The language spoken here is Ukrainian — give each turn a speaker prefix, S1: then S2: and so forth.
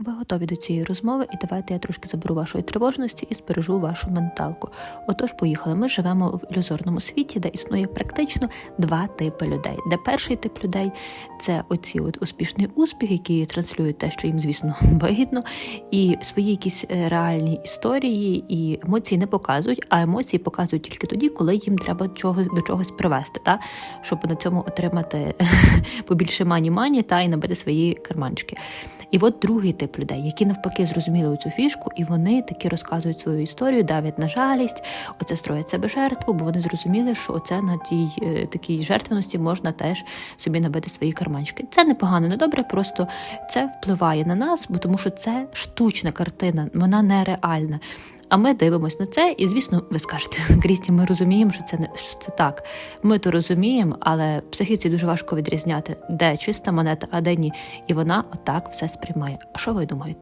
S1: Ви готові до цієї розмови, і давайте я трошки заберу вашої тривожності і збережу вашу менталку. Отож, поїхали. Ми живемо в ілюзорному світі, де існує практично два типи людей. Де перший тип людей це оці от успішний успіх, які транслюють те, що їм, звісно, вигідно, і свої якісь е, реальні історії і емоції не показують, а емоції показують тільки тоді, коли їм треба чого до чогось привести, та щоб на цьому отримати побільше мані-мані та й набити свої карманчики. І от другий тип людей, які навпаки зрозуміли цю фішку, і вони таки розказують свою історію, давлять на жалість, оце строять себе жертву, бо вони зрозуміли, що оце на тій е, такій жертвеності можна теж собі набити свої карманчики. Це не погано, не добре, просто це впливає на нас, бо тому що це штучна картина, вона нереальна. А ми дивимось на це, і звісно, ви скажете, Крісті, ми розуміємо, що це не що це так. Ми то розуміємо, але психіці дуже важко відрізняти, де чиста монета, а де ні. І вона отак все сприймає. А що ви думаєте?